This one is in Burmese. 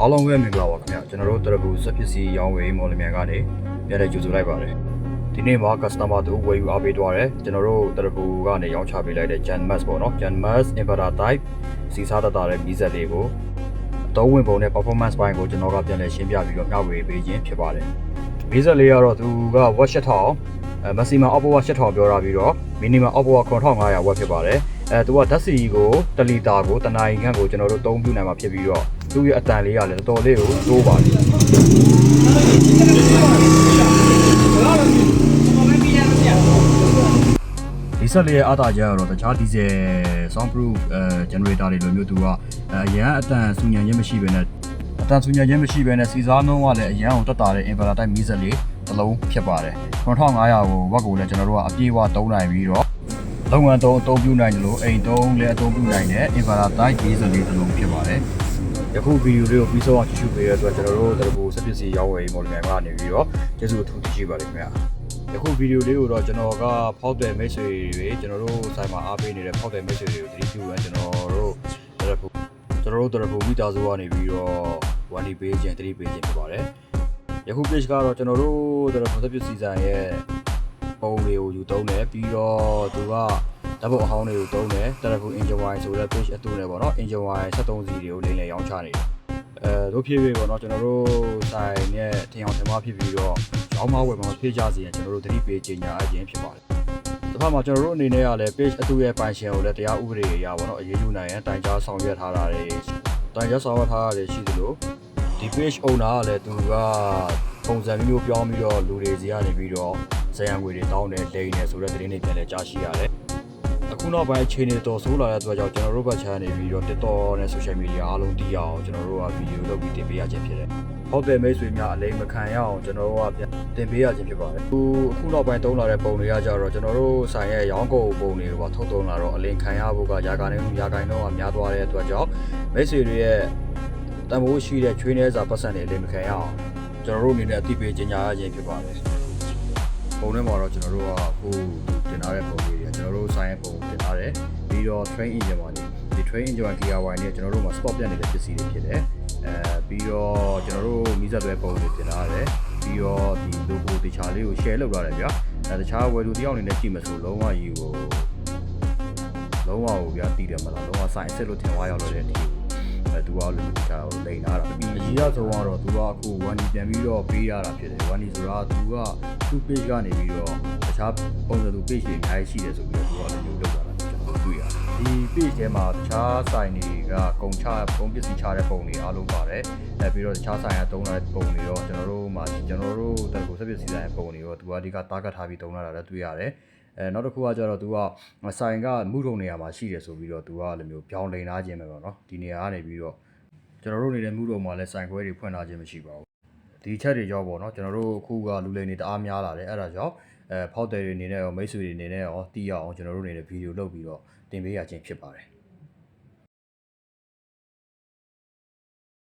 အားလုံးပဲမင်္ဂလာပါခင်ဗျာကျွန်တော်တို့တရဘူးစက်ပစ္စည်းရောင်းဝယ်မော်လမြိုင်ကနေပြန်လည်ကြိုဆိုလိုက်ပါတယ်ဒီနေ့မှာ customer တို့ဝယ်ယူအားပေးသွားတယ်ကျွန်တော်တို့တရဘူးကနေရောင်းချပေးလိုက်တဲ့ Gen Max ပေါ့နော် Gen Max Inverter Type စီစားတတ်တာတဲ့မီးစက်လေးကိုအသုံးဝင်ပုံနဲ့ performance ပိုင်းကိုကျွန်တော်ကပြန်လည်ရှင်းပြပြီးတော့မျှဝေပေးခြင်းဖြစ်ပါတယ်မီးစက်လေးကတော့သူက watt 8000အဲ maximum output 8000ပြောတာပြီးတော့ minimum output 9500 watt ဖြစ်ပါတယ်အဲသူကဓာတ်ဆီကို1လီတာကိုတနာရီခန့်ကိုကျွန်တော်တို့သုံးပြနိုင်မှာဖြစ်ပြီးတော့ သူ့ရဲ့အတန်လေးကလည်းတော်တော်လေးကိုတိုးပါတယ်ဒီဆက်လေးရဲ့အားသာချက်ကတော့တခြားဒီဇယ် soundproof အဲ generator တွေလိုမျိုးသူကအရန်အတန်ဆူညံခြင်းမရှိဘဲနဲ့အတန်ဆူညံခြင်းမရှိဘဲနဲ့စီစားနှုံးကလည်းအရန်အောင်တက်တာတဲ့ inverter type မီးစက်လေးတစ်လုံးဖြစ်ပါတယ်9500ကိုဝက်ကိုလည်းကျွန်တော်တို့ကအပြည့်အဝသုံးနိုင်ပြီးတော့လုပ်ငန်းသုံးအသုံးပြုနိုင်တယ်လို့အိမ်သုံးလည်းအသုံးပြုနိုင်တဲ့ inverter type မီးစက်လေးတစ်လုံးဖြစ်ပါတယ် ယခုဗီဒီယိုလေးကိုပြီးဆုံးအောင်ကြည့်ရှုပေးရတဲ့အတွက်ကျွန်တော်တို့တရဘူစက်ပစ္စည်းရောင်းဝယ်မော်လမြိုင်ကနေပြီးတော့ကျေးဇူးအထူးတင်ရှိပါတယ်ခင်ဗျာယခုဗီဒီယိုလေးကိုတော့ကျွန်တော်ကဖောက်တယ်မိတ်ဆွေတွေကျွန်တော်တို့ဆိုင်မှာအားပေးနေတဲ့ဖောက်တယ်မိတ်ဆွေတွေကိုတတိပြုရန်ကျွန်တော်တို့တရဖူကျွန်တော်တို့တရဖူမိသားစုကနေပြီးတော့ဝန်ဒီပေးခြင်းတတိပေးခြင်းဖြစ်ပါတယ်ယခု page ကတော့ကျွန်တော်တို့တရဖူသက်ပြစီဆိုင်ရဲ့ပုံတွေကိုယူသုံးတယ်ပြီးတော့သူက ဓာတ်ပုံအဟောင်းတွေကိုသုံးတယ်တရဖူ engine wine ဆိုတဲ့ page အတူနဲ့ပေါ့နော် engine wine 73စီတွေကိုလိမ့်လည်ရောင်းချနေတယ်အဲတို့ဖြစ်ဖြစ်ပေါ့နော်ကျွန်တော်တို့ဆိုင်ရဲ့ထင်အောင်ထင်မှားဖြစ်ပြီးတော့ရောင်းမဝယ်မှာဖေးကြစီရင်ကျွန်တော်တို့သတိပေးကြေညာအခြင်းဖြစ်ပါတယ်။တစ်ဖက်မှာကျွန်တော်တို့အနေနဲ့ကလည်း page အတူရဲ့ ပိုင်ရှင်ကိုလည်းတရားဥပဒေအရပေါ့နော်အရေးယူနိုင်ရင်တိုင်ကြားဆောင်ရွက်ထားတာတွေတိုင်ကြားဆောင်ရွက်ထားတာတွေရှိသလိုဒီ page owner ကလည်းသူကပုံစံမျိုးမျိုးပြောင်းပြီးတော့လူတွေစီကနေပြီးတော့ဇယံငွေတွေတောင်းတယ်လိန်တယ်ဆိုတဲ့သတင်းတွေပြန်လည်ကြားရှိရတယ်။ အခုနောက်ပိုင်းအခြေအနေတော်ဆိုးလာတဲ့အတွက်ကြောင့်ကျွန်တော်တို့ဘက်ချန်နေပြီးတော့ TikTok နဲ့ social media အားလုံးတည်အောင်ကျွန်တော်တို့ကဗီဒီယိုလုပ်ပြီးတင်ပေးရခြင်းဖြစ်တယ်။ဟုတ်တယ်မိတ်ဆွေများအလိမ်မခံရအောင်ကျွန်တော်တို့ကပြန်တင်ပေးရခြင်းဖြစ်ပါတယ်။အခုအခုနောက်ပိုင်းတုံးလာတဲ့ပုံတွေကကြတော့ကျွန်တော်တို့ဆိုင်ရဲ့ရောင်းကုန်ပုံတွေကိုပါထုတ်တုံးလာတော့အလိမ်ခံရဖို့ကရာဂိုင်းနဲ့ရာဂိုင်းတော့များသွားတဲ့အတွက်ကြောင့်မိတ်ဆွေတွေရဲ့တန်ဖိုးရှိတဲ့ချွေးနှဲစာပတ်စံတွေအလိမ်မခံရအောင်ကျွန်တော်တို့အနေနဲ့အသိပေးခြင်းညာရခြင်းဖြစ်ပါတယ်။ ပုံထဲမှာတော့ကျွန်တော်တို့ကအခုတင်ထားတဲ့ပုံလေးတွေကျွန်တော်တို့ဆိုင်ရဲ့ပုံတင်ထားတယ်ပြီးတော့ train engine ပါနေဒီ train engine gear wire နဲ့ကျွန်တော်တို့မှာ stop ပြတ်နေတဲ့ပစ္စည်းတွေဖြစ်တယ်အဲပြီးတော့ကျွန်တော်တို့မိစက်သွဲပုံတွေတင်ထားတယ်ပြီးတော့ဒီ logo တခြားလေးကို share လုပ်ထားတယ်ဗျာအဲတခြားဝယ်သူတယောက်အနေနဲ့ကြည့်မယ်ဆိုလုံးဝယူကိုလုံးဝကိုဗျာတည်တယ်မလားလုံးဝဆိုင်ဆက်လို့ထင်သွားရောက်လို့တဲ့အထိ အဲသူကလို့တခြားကိုလိန်လာတာပြီးအကြီးရဆုံးကတော့သူကအခု one ပြန်ပြီးတော့ပေးရတာဖြစ်တယ် one ဆိုတာသူကသူ့ page ကနေပြီးတော့တခြားပုံစံသူ page တွေအများကြီးရှိတယ်ဆိုပြီးတော့သူကလည်းလုပ်တာကျွန်တော်တွေ့ရတယ်ဒီ page ထဲမှာတခြားဆိုင်တွေကကုန်ချပုံပစ္စည်းချတဲ့ပုံတွေအားလုံးပါတယ်အဲပြီးတော့တခြားဆိုင်ကတုံးတဲ့ပုံတွေရောကျွန်တော်တို့မှာကျွန်တော်တို့တက်ကိုဆက်ပစ္စည်းဆိုင်ရဲ့ပုံတွေရောသူကအဓိကတားကတ်ထားပြီးတုံးလာတာလည်းတွေ့ရတယ် အဲနောက်တစ်ခုကကျတော့ तू ကဆိုင်ကမှုထုံနေရာမှာရှိတယ်ဆိုပြီးတော့ तू ကလည်းမျိုးပြောင်းလိန်ထားခြင်းပဲပေါ့နော်ဒီနေရာကနေပြီးတော့ကျွန်တော်တို့နေတဲ့မှုထုံမှာလည်းဆိုင်ခွဲတွေဖွင့်ထားခြင်းမရှိပါဘူးဒီချက်တွေကြောင့်ပေါ့နော်ကျွန်တော်တို့အခုကလူလိန်တွေတအားများလာတယ်အဲ့ဒါကြောင့်အဲဖောက်တယ်တွေအနေနဲ့ရောမိတ်ဆွေတွေအနေနဲ့ရောတီးရအောင်ကျွန်တော်တို့အနေနဲ့ဗီဒီယိုလုပ်ပြီးတော့တင်ပေးရခြင်းဖြစ်ပါတယ်